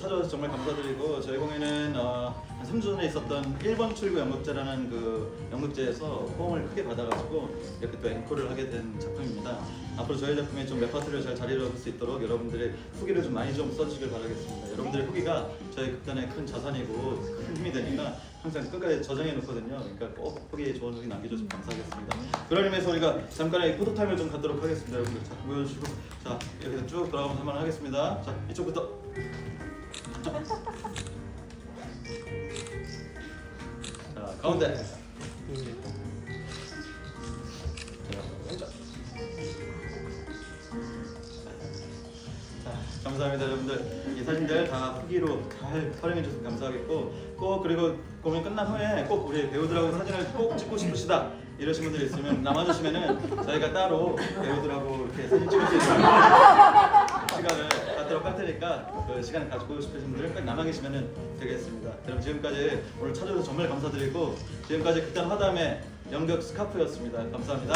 찾아와서 정말 감사드리고 저희 공연은 어, 한 3주 전에 있었던 1번 출구 연극제라는 그 연극제에서 호응을 크게 받아가지고 이렇게 또 앵콜을 하게 된 작품입니다. 앞으로 저희 작품이 좀 레파토리를 잘 자리 잡을 수 있도록 여러분들의 후기를 좀 많이 좀 써주시길 바라겠습니다. 여러분들의 후기가 저희 극단의 큰 자산이고 큰 힘이 되니까 항상 끝까지 저장해 놓거든요. 그러니까 꼭 후기 좋은 후기 남겨주시면 감사하겠습니다. 그런 의미에서 우리가 잠깐의 포토타임을 좀 갖도록 하겠습니다. 여러분들 자 보여주시고 자 이렇게 쭉 돌아가면서 한번 하겠습니다. 자 이쪽부터 자 가운데. 자 감사합니다 여러분들. 이 사진들 다 후기로 잘 촬영해 주셔서 감사하겠고 꼭 그리고 공연 끝난 후에 꼭 우리 배우들하고 사진을 꼭 찍고 싶으시다 이러신 분들 있으면 남아주시면은 저희가 따로 배우들하고 이렇게 사진 찍을 수 갖도록 그 시간을 가지고 싶으신 분들 꼭 남아 계시면은 되겠습니다. 그럼 지금까지 오늘 찾아주셔서 정말 감사드리고 지금까지 극단 화담의 연극 스카프였습니다. 감사합니다.